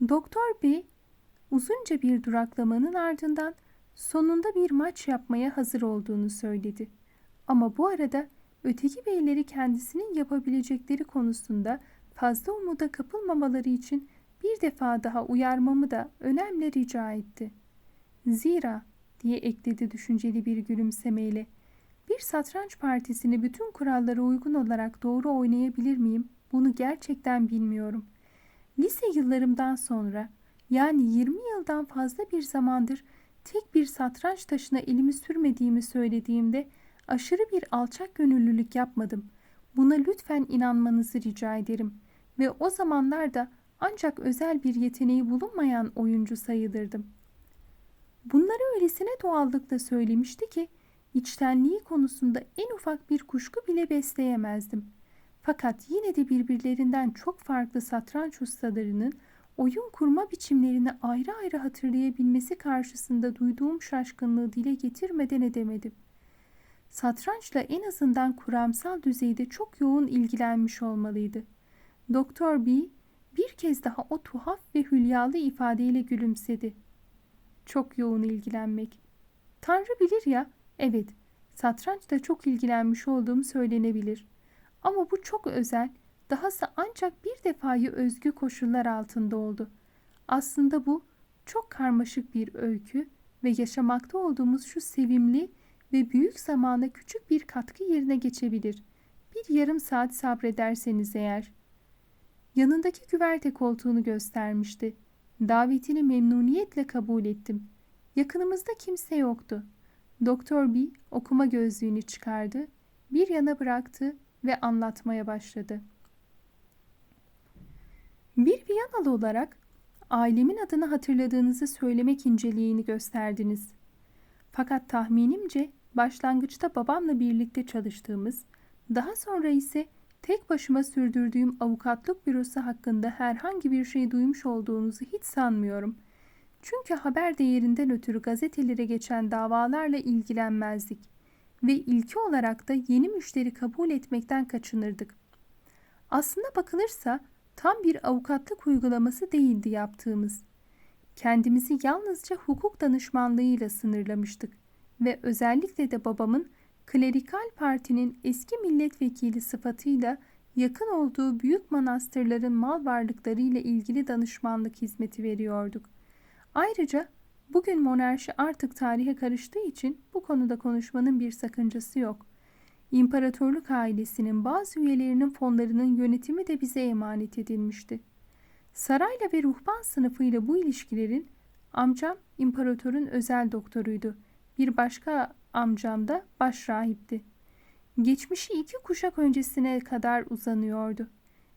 Doktor Bey uzunca bir duraklamanın ardından sonunda bir maç yapmaya hazır olduğunu söyledi. Ama bu arada öteki beyleri kendisinin yapabilecekleri konusunda fazla umuda kapılmamaları için bir defa daha uyarmamı da önemli rica etti. Zira diye ekledi düşünceli bir gülümsemeyle. Bir satranç partisini bütün kurallara uygun olarak doğru oynayabilir miyim? Bunu gerçekten bilmiyorum. Lise yıllarımdan sonra yani 20 yıldan fazla bir zamandır tek bir satranç taşına elimi sürmediğimi söylediğimde aşırı bir alçak gönüllülük yapmadım. Buna lütfen inanmanızı rica ederim ve o zamanlarda ancak özel bir yeteneği bulunmayan oyuncu sayılırdım. Bunları öylesine doğallıkla söylemişti ki içtenliği konusunda en ufak bir kuşku bile besleyemezdim. Fakat yine de birbirlerinden çok farklı satranç ustalarının oyun kurma biçimlerini ayrı ayrı hatırlayabilmesi karşısında duyduğum şaşkınlığı dile getirmeden edemedim. Satrançla en azından kuramsal düzeyde çok yoğun ilgilenmiş olmalıydı. Doktor B bir kez daha o tuhaf ve hülyalı ifadeyle gülümsedi. Çok yoğun ilgilenmek. Tanrı bilir ya, evet, satrançla çok ilgilenmiş olduğum söylenebilir. Ama bu çok özel, dahası ancak bir defayı özgü koşullar altında oldu. Aslında bu çok karmaşık bir öykü ve yaşamakta olduğumuz şu sevimli ve büyük zamana küçük bir katkı yerine geçebilir. Bir yarım saat sabrederseniz eğer. Yanındaki güverte koltuğunu göstermişti. Davetini memnuniyetle kabul ettim. Yakınımızda kimse yoktu. Doktor B okuma gözlüğünü çıkardı, bir yana bıraktı ve anlatmaya başladı. Bir Viyanalı olarak ailemin adını hatırladığınızı söylemek inceliğini gösterdiniz. Fakat tahminimce başlangıçta babamla birlikte çalıştığımız, daha sonra ise tek başıma sürdürdüğüm avukatlık bürosu hakkında herhangi bir şey duymuş olduğunuzu hiç sanmıyorum. Çünkü haber değerinden ötürü gazetelere geçen davalarla ilgilenmezdik ve ilki olarak da yeni müşteri kabul etmekten kaçınırdık. Aslında bakılırsa tam bir avukatlık uygulaması değildi yaptığımız. Kendimizi yalnızca hukuk danışmanlığıyla sınırlamıştık ve özellikle de babamın klerikal partinin eski milletvekili sıfatıyla yakın olduğu büyük manastırların mal varlıkları ile ilgili danışmanlık hizmeti veriyorduk. Ayrıca bugün monarşi artık tarihe karıştığı için bu konuda konuşmanın bir sakıncası yok. İmparatorluk ailesinin bazı üyelerinin fonlarının yönetimi de bize emanet edilmişti. Sarayla ve ruhban sınıfıyla bu ilişkilerin amcam imparatorun özel doktoruydu. Bir başka amcam da başrahipti. Geçmişi iki kuşak öncesine kadar uzanıyordu.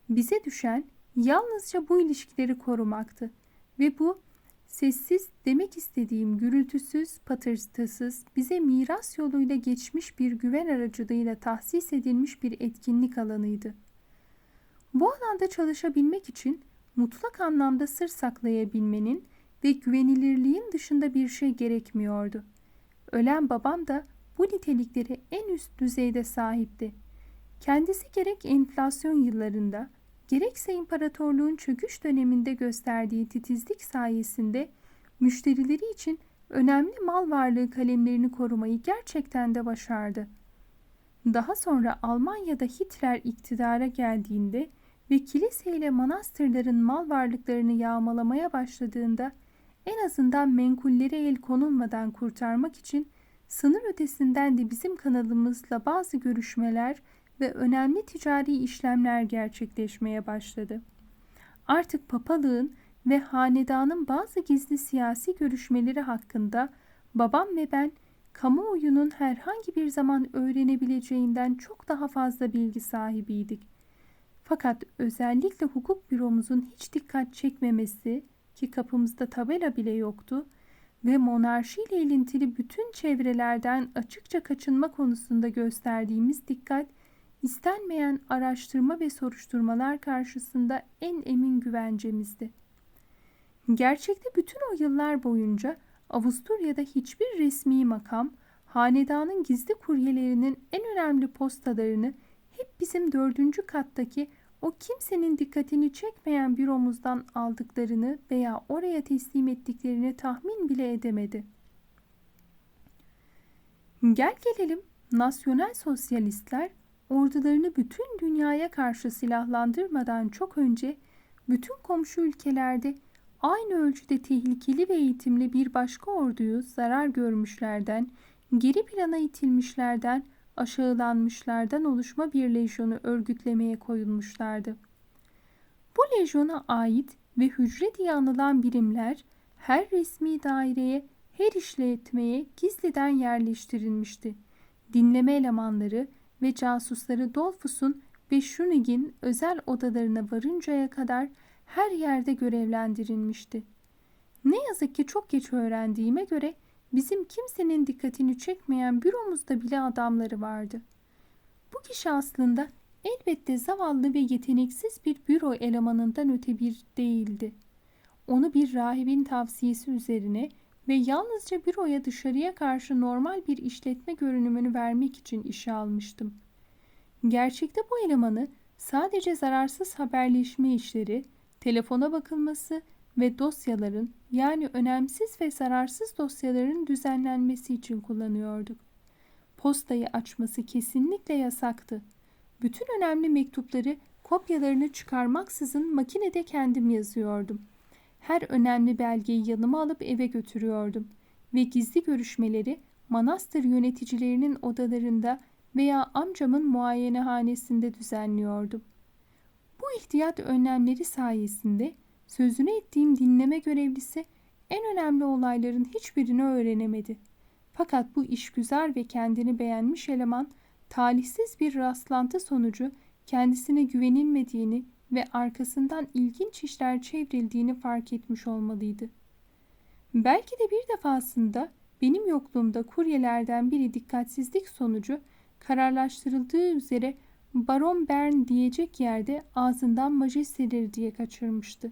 Bize düşen yalnızca bu ilişkileri korumaktı ve bu sessiz demek istediğim gürültüsüz, patırtısız, bize miras yoluyla geçmiş bir güven aracılığıyla tahsis edilmiş bir etkinlik alanıydı. Bu alanda çalışabilmek için mutlak anlamda sır saklayabilmenin ve güvenilirliğin dışında bir şey gerekmiyordu. Ölen babam da bu nitelikleri en üst düzeyde sahipti. Kendisi gerek enflasyon yıllarında, gerekse imparatorluğun çöküş döneminde gösterdiği titizlik sayesinde müşterileri için önemli mal varlığı kalemlerini korumayı gerçekten de başardı. Daha sonra Almanya'da Hitler iktidara geldiğinde ve kiliseyle manastırların mal varlıklarını yağmalamaya başladığında en azından menkullere el konulmadan kurtarmak için sınır ötesinden de bizim kanalımızla bazı görüşmeler ve önemli ticari işlemler gerçekleşmeye başladı. Artık papalığın ve hanedanın bazı gizli siyasi görüşmeleri hakkında babam ve ben kamuoyunun herhangi bir zaman öğrenebileceğinden çok daha fazla bilgi sahibiydik. Fakat özellikle hukuk büromuzun hiç dikkat çekmemesi ki kapımızda tabela bile yoktu ve monarşi ile ilintili bütün çevrelerden açıkça kaçınma konusunda gösterdiğimiz dikkat istenmeyen araştırma ve soruşturmalar karşısında en emin güvencemizdi. Gerçekte bütün o yıllar boyunca Avusturya'da hiçbir resmi makam, hanedanın gizli kuryelerinin en önemli postalarını hep bizim dördüncü kattaki o kimsenin dikkatini çekmeyen bir omuzdan aldıklarını veya oraya teslim ettiklerini tahmin bile edemedi. Gel gelelim nasyonel sosyalistler ordularını bütün dünyaya karşı silahlandırmadan çok önce bütün komşu ülkelerde aynı ölçüde tehlikeli ve eğitimli bir başka orduyu zarar görmüşlerden, geri plana itilmişlerden, aşağılanmışlardan oluşma bir lejyonu örgütlemeye koyulmuşlardı. Bu lejyona ait ve hücre diye anılan birimler her resmi daireye, her işletmeye gizliden yerleştirilmişti. Dinleme elemanları ve casusları Dolfus'un ve Schunig'in özel odalarına varıncaya kadar her yerde görevlendirilmişti. Ne yazık ki çok geç öğrendiğime göre bizim kimsenin dikkatini çekmeyen büromuzda bile adamları vardı. Bu kişi aslında elbette zavallı ve yeteneksiz bir büro elemanından öte bir değildi. Onu bir rahibin tavsiyesi üzerine ve yalnızca büroya dışarıya karşı normal bir işletme görünümünü vermek için işe almıştım. Gerçekte bu elemanı sadece zararsız haberleşme işleri, telefona bakılması ve dosyaların yani önemsiz ve zararsız dosyaların düzenlenmesi için kullanıyorduk. Postayı açması kesinlikle yasaktı. Bütün önemli mektupları kopyalarını çıkarmaksızın makinede kendim yazıyordum. Her önemli belgeyi yanıma alıp eve götürüyordum ve gizli görüşmeleri manastır yöneticilerinin odalarında veya amcamın muayenehanesinde düzenliyordum. Bu ihtiyat önlemleri sayesinde sözünü ettiğim dinleme görevlisi en önemli olayların hiçbirini öğrenemedi. Fakat bu işgüzar ve kendini beğenmiş eleman talihsiz bir rastlantı sonucu kendisine güvenilmediğini ve arkasından ilginç işler çevrildiğini fark etmiş olmalıydı. Belki de bir defasında benim yokluğumda kuryelerden biri dikkatsizlik sonucu kararlaştırıldığı üzere Baron Bern diyecek yerde ağzından majesteleri diye kaçırmıştı.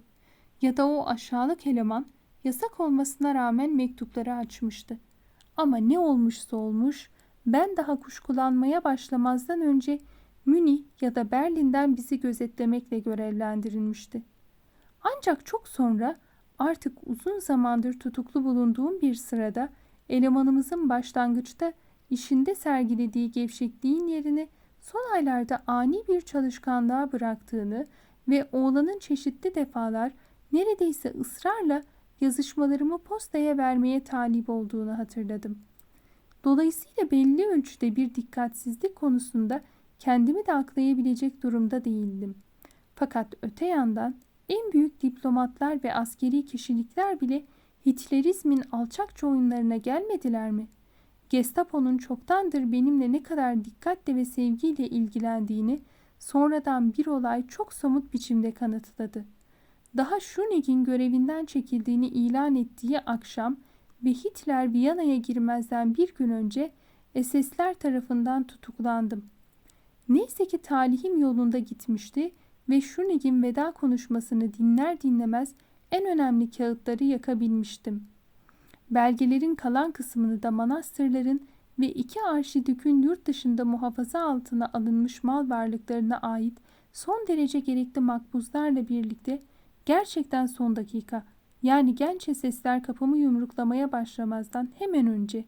Ya da o aşağılık eleman yasak olmasına rağmen mektupları açmıştı. Ama ne olmuşsa olmuş ben daha kuşkulanmaya başlamazdan önce Münih ya da Berlin'den bizi gözetlemekle görevlendirilmişti. Ancak çok sonra artık uzun zamandır tutuklu bulunduğum bir sırada elemanımızın başlangıçta işinde sergilediği gevşekliğin yerini son aylarda ani bir çalışkanlığa bıraktığını ve oğlanın çeşitli defalar neredeyse ısrarla yazışmalarımı postaya vermeye talip olduğunu hatırladım. Dolayısıyla belli ölçüde bir dikkatsizlik konusunda kendimi de aklayabilecek durumda değildim. Fakat öte yandan en büyük diplomatlar ve askeri kişilikler bile Hitlerizmin alçakça oyunlarına gelmediler mi? Gestapo'nun çoktandır benimle ne kadar dikkatle ve sevgiyle ilgilendiğini sonradan bir olay çok somut biçimde kanıtladı. Daha Schunig'in görevinden çekildiğini ilan ettiği akşam ve Hitler Viyana'ya girmezden bir gün önce SS'ler tarafından tutuklandım. Neyse ki talihim yolunda gitmişti ve Schunig'in veda konuşmasını dinler dinlemez en önemli kağıtları yakabilmiştim. Belgelerin kalan kısmını da manastırların ve iki arşidükün yurt dışında muhafaza altına alınmış mal varlıklarına ait son derece gerekli makbuzlarla birlikte gerçekten son dakika yani genç sesler kapımı yumruklamaya başlamazdan hemen önce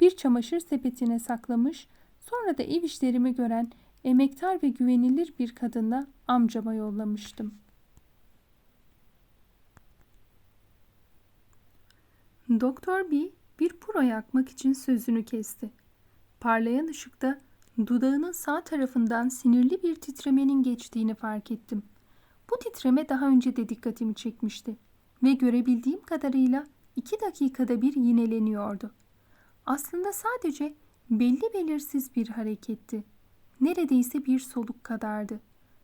bir çamaşır sepetine saklamış sonra da ev işlerimi gören emektar ve güvenilir bir kadınla amcama yollamıştım. Doktor B bir puro yakmak için sözünü kesti. Parlayan ışıkta dudağının sağ tarafından sinirli bir titremenin geçtiğini fark ettim. Bu titreme daha önce de dikkatimi çekmişti ve görebildiğim kadarıyla iki dakikada bir yineleniyordu. Aslında sadece belli belirsiz bir hareketti. Neredeyse bir soluk kadardı.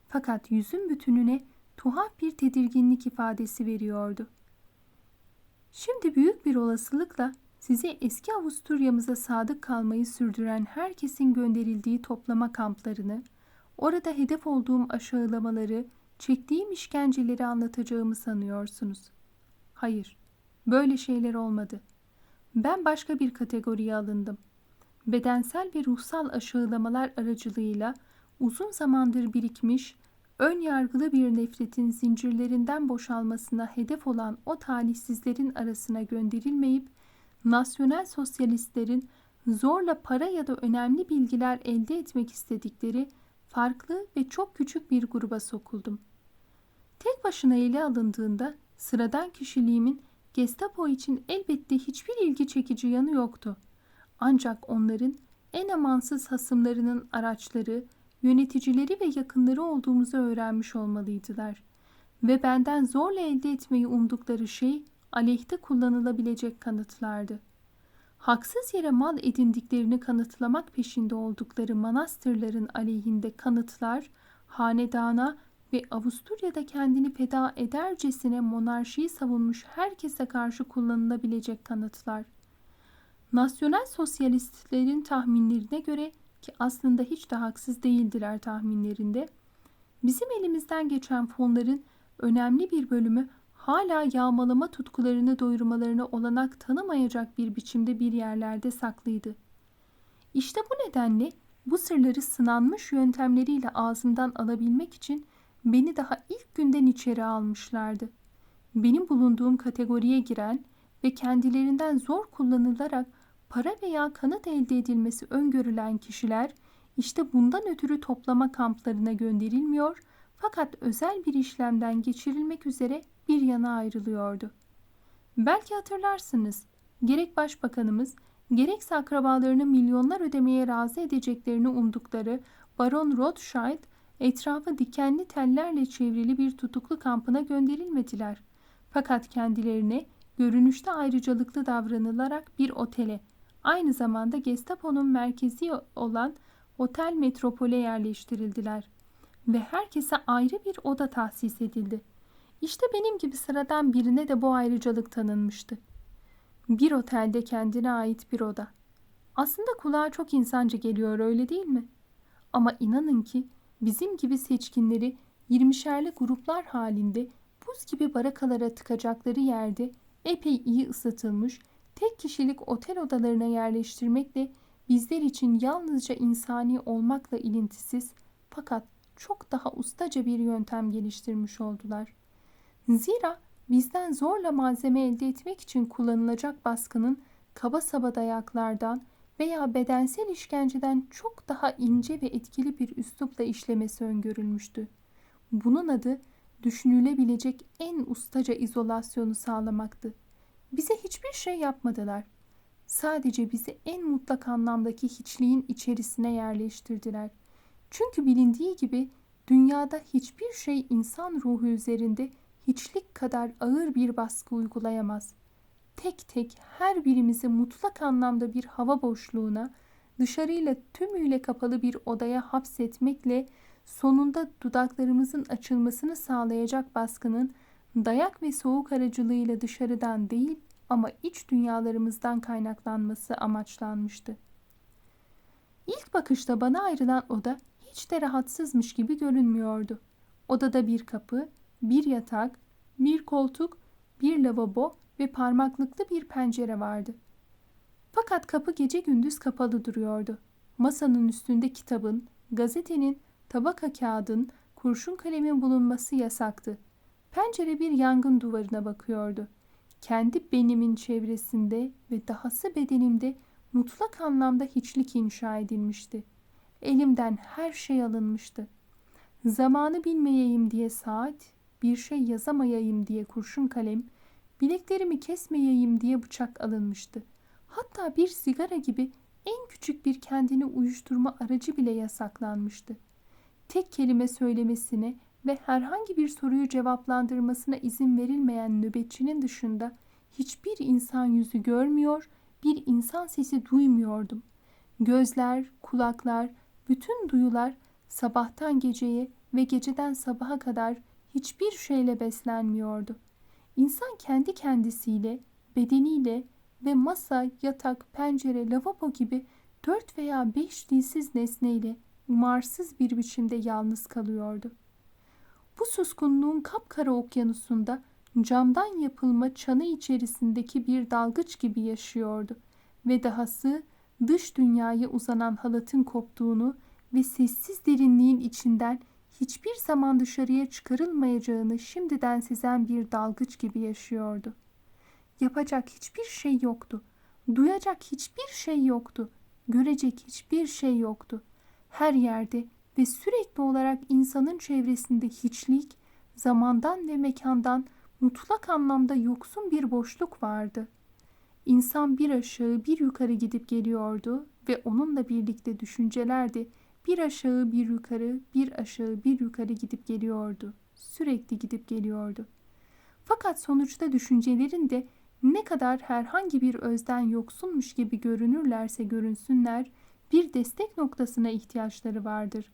Fakat yüzün bütününe tuhaf bir tedirginlik ifadesi veriyordu. Şimdi büyük bir olasılıkla size eski Avusturya'mıza sadık kalmayı sürdüren herkesin gönderildiği toplama kamplarını, orada hedef olduğum aşağılamaları, çektiğim işkenceleri anlatacağımı sanıyorsunuz. Hayır, böyle şeyler olmadı. Ben başka bir kategoriye alındım. Bedensel ve ruhsal aşağılamalar aracılığıyla uzun zamandır birikmiş, ön yargılı bir nefretin zincirlerinden boşalmasına hedef olan o talihsizlerin arasına gönderilmeyip nasyonel sosyalistlerin zorla para ya da önemli bilgiler elde etmek istedikleri farklı ve çok küçük bir gruba sokuldum. Tek başına ele alındığında sıradan kişiliğimin Gestapo için elbette hiçbir ilgi çekici yanı yoktu. Ancak onların en amansız hasımlarının araçları, yöneticileri ve yakınları olduğumuzu öğrenmiş olmalıydılar. Ve benden zorla elde etmeyi umdukları şey aleyhte kullanılabilecek kanıtlardı. Haksız yere mal edindiklerini kanıtlamak peşinde oldukları manastırların aleyhinde kanıtlar, hanedana ve Avusturya'da kendini feda edercesine monarşiyi savunmuş herkese karşı kullanılabilecek kanıtlar. Nasyonel sosyalistlerin tahminlerine göre ki aslında hiç de haksız değildiler tahminlerinde, bizim elimizden geçen fonların önemli bir bölümü hala yağmalama tutkularını doyurmalarına olanak tanımayacak bir biçimde bir yerlerde saklıydı. İşte bu nedenle bu sırları sınanmış yöntemleriyle ağzımdan alabilmek için beni daha ilk günden içeri almışlardı. Benim bulunduğum kategoriye giren ve kendilerinden zor kullanılarak para veya kanıt elde edilmesi öngörülen kişiler işte bundan ötürü toplama kamplarına gönderilmiyor fakat özel bir işlemden geçirilmek üzere bir yana ayrılıyordu. Belki hatırlarsınız, gerek başbakanımız, gerekse akrabalarını milyonlar ödemeye razı edeceklerini umdukları Baron Rothschild, etrafı dikenli tellerle çevrili bir tutuklu kampına gönderilmediler. Fakat kendilerine görünüşte ayrıcalıklı davranılarak bir otele, aynı zamanda Gestapo'nun merkezi olan Otel Metropol'e yerleştirildiler ve herkese ayrı bir oda tahsis edildi. İşte benim gibi sıradan birine de bu ayrıcalık tanınmıştı. Bir otelde kendine ait bir oda. Aslında kulağa çok insanca geliyor öyle değil mi? Ama inanın ki bizim gibi seçkinleri yirmişerli gruplar halinde buz gibi barakalara tıkacakları yerde epey iyi ısıtılmış tek kişilik otel odalarına yerleştirmekle bizler için yalnızca insani olmakla ilintisiz fakat çok daha ustaca bir yöntem geliştirmiş oldular. Zira bizden zorla malzeme elde etmek için kullanılacak baskının kaba saba dayaklardan veya bedensel işkenceden çok daha ince ve etkili bir üslupla işlemesi öngörülmüştü. Bunun adı düşünülebilecek en ustaca izolasyonu sağlamaktı. Bize hiçbir şey yapmadılar. Sadece bizi en mutlak anlamdaki hiçliğin içerisine yerleştirdiler. Çünkü bilindiği gibi dünyada hiçbir şey insan ruhu üzerinde hiçlik kadar ağır bir baskı uygulayamaz. Tek tek her birimizi mutlak anlamda bir hava boşluğuna, dışarıyla tümüyle kapalı bir odaya hapsetmekle sonunda dudaklarımızın açılmasını sağlayacak baskının dayak ve soğuk aracılığıyla dışarıdan değil ama iç dünyalarımızdan kaynaklanması amaçlanmıştı. İlk bakışta bana ayrılan oda hiç de rahatsızmış gibi görünmüyordu. Odada bir kapı, bir yatak, bir koltuk, bir lavabo ve parmaklıklı bir pencere vardı. Fakat kapı gece gündüz kapalı duruyordu. Masanın üstünde kitabın, gazetenin, tabaka kağıdın, kurşun kalemin bulunması yasaktı. Pencere bir yangın duvarına bakıyordu. Kendi benimin çevresinde ve dahası bedenimde mutlak anlamda hiçlik inşa edilmişti. Elimden her şey alınmıştı. Zamanı bilmeyeyim diye saat, bir şey yazamayayım diye kurşun kalem, bileklerimi kesmeyeyim diye bıçak alınmıştı. Hatta bir sigara gibi en küçük bir kendini uyuşturma aracı bile yasaklanmıştı. Tek kelime söylemesine ve herhangi bir soruyu cevaplandırmasına izin verilmeyen nöbetçinin dışında hiçbir insan yüzü görmüyor, bir insan sesi duymuyordum. Gözler, kulaklar, bütün duyular sabahtan geceye ve geceden sabaha kadar hiçbir şeyle beslenmiyordu. İnsan kendi kendisiyle, bedeniyle ve masa, yatak, pencere, lavabo gibi dört veya beş dilsiz nesneyle umarsız bir biçimde yalnız kalıyordu. Bu suskunluğun kapkara okyanusunda camdan yapılma çanı içerisindeki bir dalgıç gibi yaşıyordu ve dahası dış dünyaya uzanan halatın koptuğunu ve sessiz derinliğin içinden hiçbir zaman dışarıya çıkarılmayacağını şimdiden sezen bir dalgıç gibi yaşıyordu. Yapacak hiçbir şey yoktu. Duyacak hiçbir şey yoktu. Görecek hiçbir şey yoktu. Her yerde ve sürekli olarak insanın çevresinde hiçlik, zamandan ve mekandan mutlak anlamda yoksun bir boşluk vardı. İnsan bir aşağı bir yukarı gidip geliyordu ve onunla birlikte düşünceler de bir aşağı bir yukarı bir aşağı bir yukarı gidip geliyordu. Sürekli gidip geliyordu. Fakat sonuçta düşüncelerin de ne kadar herhangi bir özden yoksunmuş gibi görünürlerse görünsünler bir destek noktasına ihtiyaçları vardır.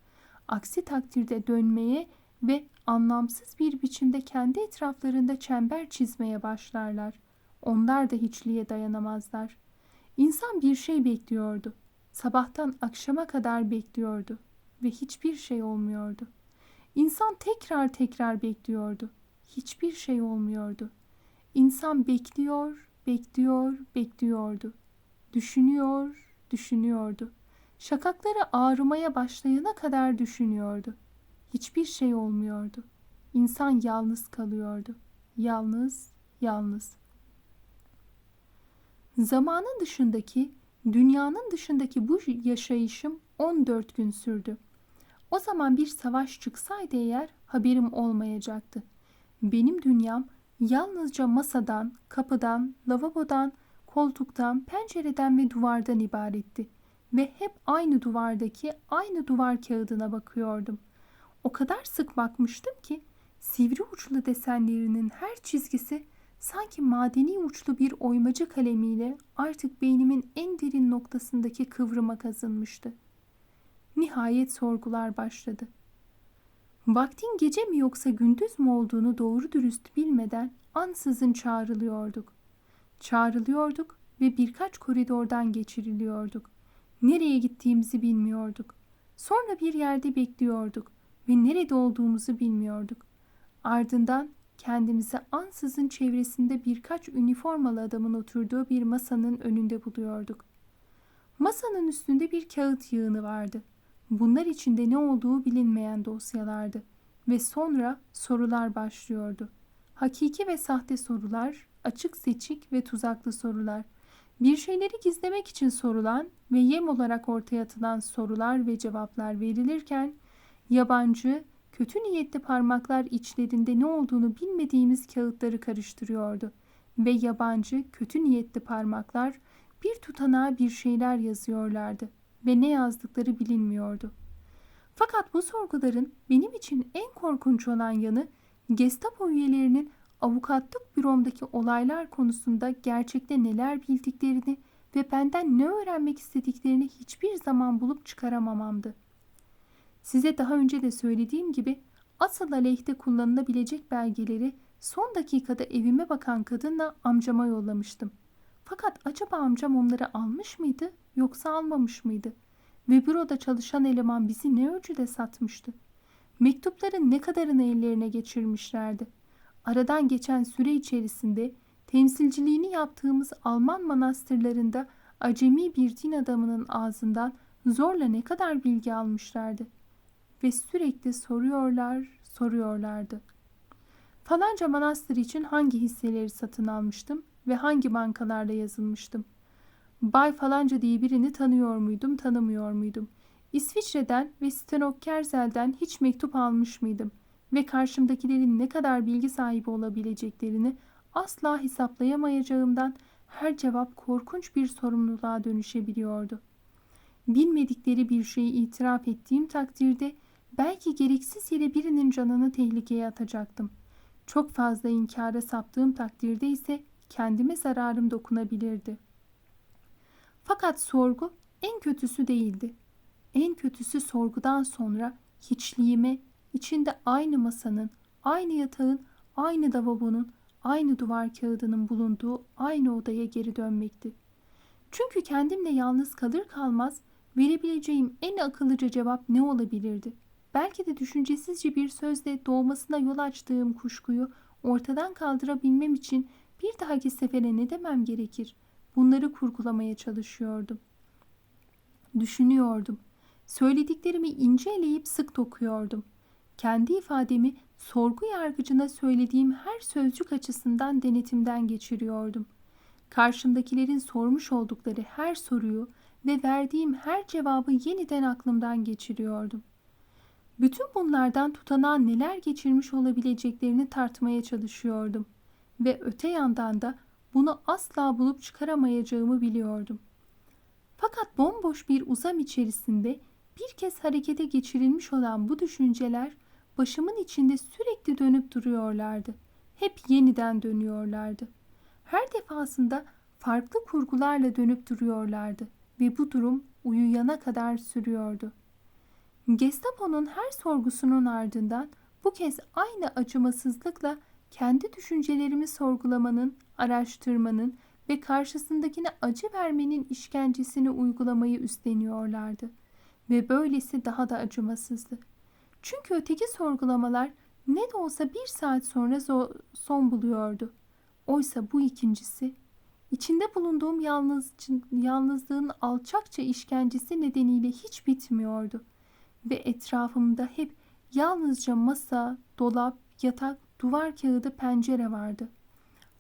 Aksi takdirde dönmeye ve anlamsız bir biçimde kendi etraflarında çember çizmeye başlarlar. Onlar da hiçliğe dayanamazlar. İnsan bir şey bekliyordu. Sabahtan akşama kadar bekliyordu ve hiçbir şey olmuyordu. İnsan tekrar tekrar bekliyordu. Hiçbir şey olmuyordu. İnsan bekliyor, bekliyor, bekliyordu. Düşünüyor, düşünüyordu. Şakakları ağrımaya başlayana kadar düşünüyordu. Hiçbir şey olmuyordu. İnsan yalnız kalıyordu. Yalnız, yalnız. Zamanın dışındaki, dünyanın dışındaki bu yaşayışım 14 gün sürdü. O zaman bir savaş çıksaydı eğer haberim olmayacaktı. Benim dünyam yalnızca masadan, kapıdan, lavabodan, koltuktan, pencereden ve duvardan ibaretti ve hep aynı duvardaki aynı duvar kağıdına bakıyordum. O kadar sık bakmıştım ki sivri uçlu desenlerinin her çizgisi sanki madeni uçlu bir oymacı kalemiyle artık beynimin en derin noktasındaki kıvrıma kazınmıştı. Nihayet sorgular başladı. Vaktin gece mi yoksa gündüz mü olduğunu doğru dürüst bilmeden ansızın çağrılıyorduk. Çağrılıyorduk ve birkaç koridordan geçiriliyorduk. Nereye gittiğimizi bilmiyorduk. Sonra bir yerde bekliyorduk ve nerede olduğumuzu bilmiyorduk. Ardından kendimizi ansızın çevresinde birkaç üniformalı adamın oturduğu bir masanın önünde buluyorduk. Masanın üstünde bir kağıt yığını vardı. Bunlar içinde ne olduğu bilinmeyen dosyalardı ve sonra sorular başlıyordu. Hakiki ve sahte sorular, açık seçik ve tuzaklı sorular. Bir şeyleri gizlemek için sorulan ve yem olarak ortaya atılan sorular ve cevaplar verilirken yabancı, kötü niyetli parmaklar içlerinde ne olduğunu bilmediğimiz kağıtları karıştırıyordu ve yabancı, kötü niyetli parmaklar bir tutanağa bir şeyler yazıyorlardı ve ne yazdıkları bilinmiyordu. Fakat bu sorguların benim için en korkunç olan yanı Gestapo üyelerinin avukatlık büromdaki olaylar konusunda gerçekte neler bildiklerini ve benden ne öğrenmek istediklerini hiçbir zaman bulup çıkaramamamdı. Size daha önce de söylediğim gibi asıl aleyhte kullanılabilecek belgeleri son dakikada evime bakan kadınla amcama yollamıştım. Fakat acaba amcam onları almış mıydı yoksa almamış mıydı? Ve büroda çalışan eleman bizi ne ölçüde satmıştı? Mektupların ne kadarını ellerine geçirmişlerdi? Aradan geçen süre içerisinde temsilciliğini yaptığımız Alman manastırlarında acemi bir din adamının ağzından zorla ne kadar bilgi almışlardı? Ve sürekli soruyorlar, soruyorlardı. Falanca manastır için hangi hisseleri satın almıştım ve hangi bankalarla yazılmıştım? Bay falanca diye birini tanıyor muydum, tanımıyor muydum? İsviçre'den ve Stenok Kerzel'den hiç mektup almış mıydım? Ve karşımdakilerin ne kadar bilgi sahibi olabileceklerini asla hesaplayamayacağımdan her cevap korkunç bir sorumluluğa dönüşebiliyordu. Bilmedikleri bir şeyi itiraf ettiğim takdirde belki gereksiz yere birinin canını tehlikeye atacaktım. Çok fazla inkara saptığım takdirde ise kendime zararım dokunabilirdi. Fakat sorgu en kötüsü değildi. En kötüsü sorgudan sonra hiçliğime, içinde aynı masanın, aynı yatağın, aynı lavabonun, aynı duvar kağıdının bulunduğu aynı odaya geri dönmekti. Çünkü kendimle yalnız kalır kalmaz verebileceğim en akıllıca cevap ne olabilirdi? Belki de düşüncesizce bir sözle doğmasına yol açtığım kuşkuyu ortadan kaldırabilmem için bir dahaki sefere ne demem gerekir? Bunları kurgulamaya çalışıyordum. Düşünüyordum. Söylediklerimi ince eleyip sık dokuyordum. Kendi ifademi sorgu yargıcına söylediğim her sözcük açısından denetimden geçiriyordum. Karşımdakilerin sormuş oldukları her soruyu ve verdiğim her cevabı yeniden aklımdan geçiriyordum. Bütün bunlardan tutanağa neler geçirmiş olabileceklerini tartmaya çalışıyordum ve öte yandan da bunu asla bulup çıkaramayacağımı biliyordum. Fakat bomboş bir uzam içerisinde bir kez harekete geçirilmiş olan bu düşünceler başımın içinde sürekli dönüp duruyorlardı. Hep yeniden dönüyorlardı. Her defasında farklı kurgularla dönüp duruyorlardı ve bu durum uyuyana kadar sürüyordu. Gestapo'nun her sorgusunun ardından bu kez aynı acımasızlıkla kendi düşüncelerimi sorgulamanın, araştırmanın ve karşısındakine acı vermenin işkencesini uygulamayı üstleniyorlardı. Ve böylesi daha da acımasızdı. Çünkü öteki sorgulamalar ne de olsa bir saat sonra son buluyordu. Oysa bu ikincisi, içinde bulunduğum yalnız, yalnızlığın alçakça işkencesi nedeniyle hiç bitmiyordu. Ve etrafımda hep yalnızca masa, dolap, yatak, duvar kağıdı, pencere vardı.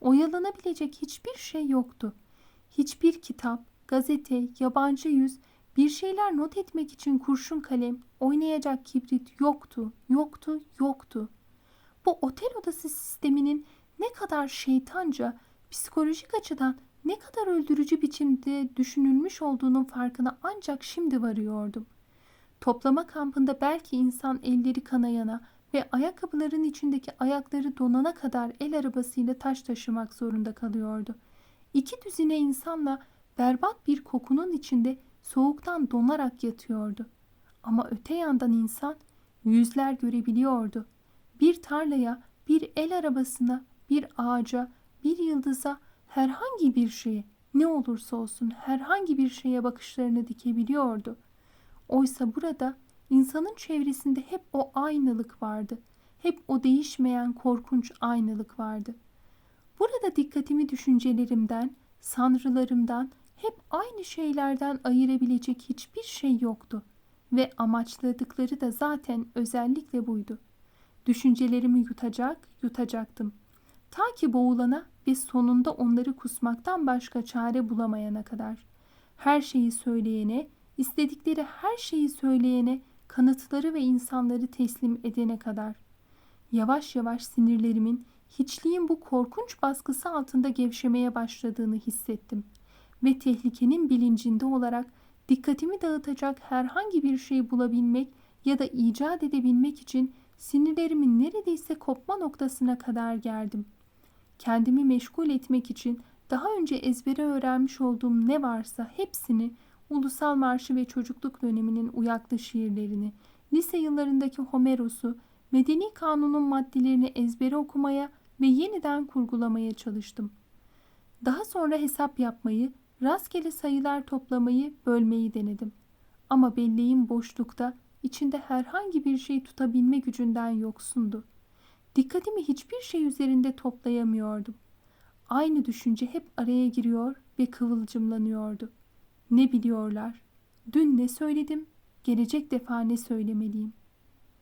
Oyalanabilecek hiçbir şey yoktu. Hiçbir kitap, gazete, yabancı yüz, bir şeyler not etmek için kurşun kalem, oynayacak kibrit yoktu, yoktu, yoktu. Bu otel odası sisteminin ne kadar şeytanca, psikolojik açıdan ne kadar öldürücü biçimde düşünülmüş olduğunun farkına ancak şimdi varıyordum. Toplama kampında belki insan elleri kanayana ve ayakkabıların içindeki ayakları donana kadar el arabasıyla taş taşımak zorunda kalıyordu. İki düzine insanla berbat bir kokunun içinde soğuktan donarak yatıyordu. Ama öte yandan insan yüzler görebiliyordu. Bir tarlaya, bir el arabasına, bir ağaca, bir yıldıza, herhangi bir şeye, ne olursa olsun herhangi bir şeye bakışlarını dikebiliyordu. Oysa burada insanın çevresinde hep o aynılık vardı. Hep o değişmeyen korkunç aynılık vardı. Burada dikkatimi düşüncelerimden, sanrılarımdan, hep aynı şeylerden ayırabilecek hiçbir şey yoktu ve amaçladıkları da zaten özellikle buydu. Düşüncelerimi yutacak, yutacaktım. Ta ki boğulana ve sonunda onları kusmaktan başka çare bulamayana kadar. Her şeyi söyleyene, istedikleri her şeyi söyleyene, kanıtları ve insanları teslim edene kadar. Yavaş yavaş sinirlerimin hiçliğin bu korkunç baskısı altında gevşemeye başladığını hissettim ve tehlikenin bilincinde olarak dikkatimi dağıtacak herhangi bir şey bulabilmek ya da icat edebilmek için sinirlerimin neredeyse kopma noktasına kadar geldim. Kendimi meşgul etmek için daha önce ezbere öğrenmiş olduğum ne varsa hepsini Ulusal Marşı ve çocukluk döneminin uyaklı şiirlerini, lise yıllarındaki Homeros'u, Medeni Kanun'un maddelerini ezbere okumaya ve yeniden kurgulamaya çalıştım. Daha sonra hesap yapmayı, rastgele sayılar toplamayı, bölmeyi denedim. Ama belleğim boşlukta, içinde herhangi bir şey tutabilme gücünden yoksundu. Dikkatimi hiçbir şey üzerinde toplayamıyordum. Aynı düşünce hep araya giriyor ve kıvılcımlanıyordu. Ne biliyorlar? Dün ne söyledim? Gelecek defa ne söylemeliyim?